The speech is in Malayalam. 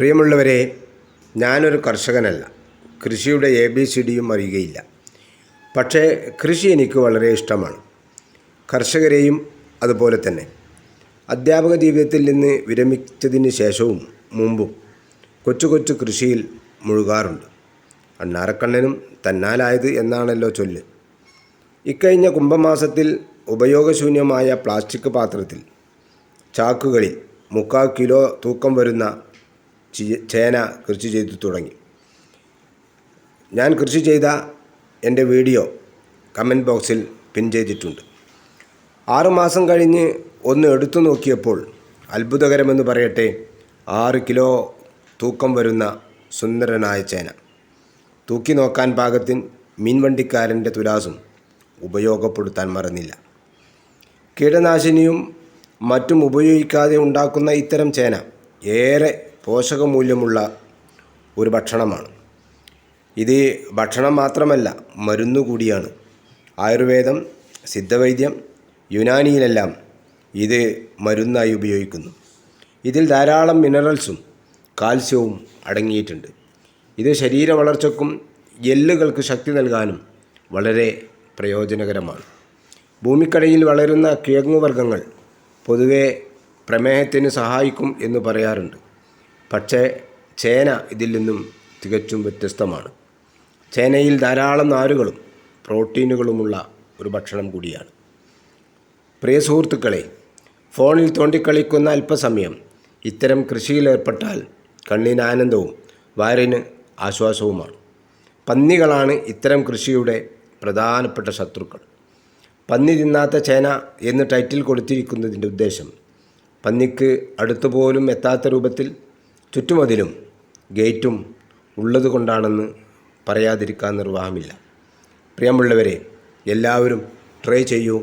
പ്രിയമുള്ളവരെ ഞാനൊരു കർഷകനല്ല. കൃഷിയുടെ എ ബി സി ഡിയും അറിയുകയില്ല. പക്ഷേ കൃഷി എനിക്ക് വളരെ ഇഷ്ടമാണ്. കർഷകരെയും അതുപോലെ തന്നെ. അധ്യാപക ജീവിതത്തിൽ നിന്ന് വിരമിച്ചതിന് ശേഷവും മുമ്പും കൊച്ചു കൊച്ചു കൃഷിയിൽ മുഴുകാറുണ്ട്. അണ്ണാരക്കണ്ണനും തന്നാലായത് എന്നാണല്ലോ ചൊല്ല്. ഇക്കഴിഞ്ഞ കുംഭമാസത്തിൽ ഉപയോഗശൂന്യമായ പ്ലാസ്റ്റിക് പാത്രത്തിൽ ചാക്കുകളിൽ മുക്കാൽ കിലോ തൂക്കം വരുന്ന ചേന കൃഷി ചെയ്തു തുടങ്ങി. ഞാൻ കൃഷി ചെയ്ത എന്റെ വീഡിയോ കമന്റ് ബോക്സിൽ പിൻ ചെയ്തിട്ടുണ്ട്. ആറുമാസം കഴിഞ്ഞ് ഒന്ന് എടുത്തു നോക്കിയപ്പോൾ അത്ഭുതകരമെന്ന് പറയട്ടെ ആറ് കിലോ തൂക്കം വരുന്ന സുന്ദരനായ ചേന. തൂക്കി നോക്കാൻ പാകത്തിൻ മീൻവണ്ടിക്കാരന്റെ തുലാസും ഉപയോഗപ്പെടുത്താൻ മറന്നില്ല. കീടനാശിനിയും മറ്റും ഉപയോഗിക്കാതെ ഉണ്ടാക്കുന്ന ഇത്തരം ചേന ഏറെ പോഷകമൂല്യമുള്ള ഒരു ഭക്ഷണമാണ്. ഇത് ഭക്ഷണം മാത്രമല്ല മരുന്നുകൂടിയാണ് ആയുർവേദം സിദ്ധവൈദ്യം യുനാനിയിലെല്ലാം ഇത് മരുന്നായി ഉപയോഗിക്കുന്നു. ഇതിൽ ധാരാളം മിനറൽസും കാൽസ്യവും അടങ്ങിയിട്ടുണ്ട്. ഇത് ശരീര വളർച്ചയ്ക്കും എല്ലുകൾക്ക് ശക്തി നൽകാനും വളരെ പ്രയോജനകരമാണ്. ഭൂമിക്കടയിൽ വളരുന്ന കിഴങ്ങുവർഗങ്ങൾ പൊതുവെ പ്രമേഹത്തിന് സഹായിക്കും എന്ന് പറയാറുണ്ട്. പക്ഷേ ചേന ഇതിൽ നിന്നും തികച്ചും വ്യത്യസ്തമാണ്. ചേനയിൽ ധാരാളം നാരുകളും പ്രോട്ടീനുകളുമുള്ള ഒരു ഭക്ഷണം കൂടിയാണ്. പ്രിയ സുഹൃത്തുക്കളെ ഫോണിൽ തോണ്ടിക്കളിക്കുന്ന അല്പസമയം ഇത്തരം കൃഷിയിലേർപ്പെട്ടാൽ കണ്ണിന് ആനന്ദവും വയറിന് ആശ്വാസവുമാണ്. പന്നികളാണ് ഇത്തരം കൃഷിയുടെ പ്രധാനപ്പെട്ട ശത്രുക്കൾ. പന്നി തിന്നാത്ത ചേന എന്ന് ടൈറ്റിൽ കൊടുത്തിരിക്കുന്നതിന്റെ ഉദ്ദേശം പന്നിക്ക് അടുത്തുപോലും എത്താത്ത രൂപത്തിൽ ചുറ്റുമതിലും ഗേറ്റും ഉള്ളതുകൊണ്ടാണെന്ന് പറയാതിരിക്കാൻ നിർവാഹമില്ല. പ്രിയമുള്ളവരെ എല്ലാവരും ട്രൈ ചെയ്യൂ.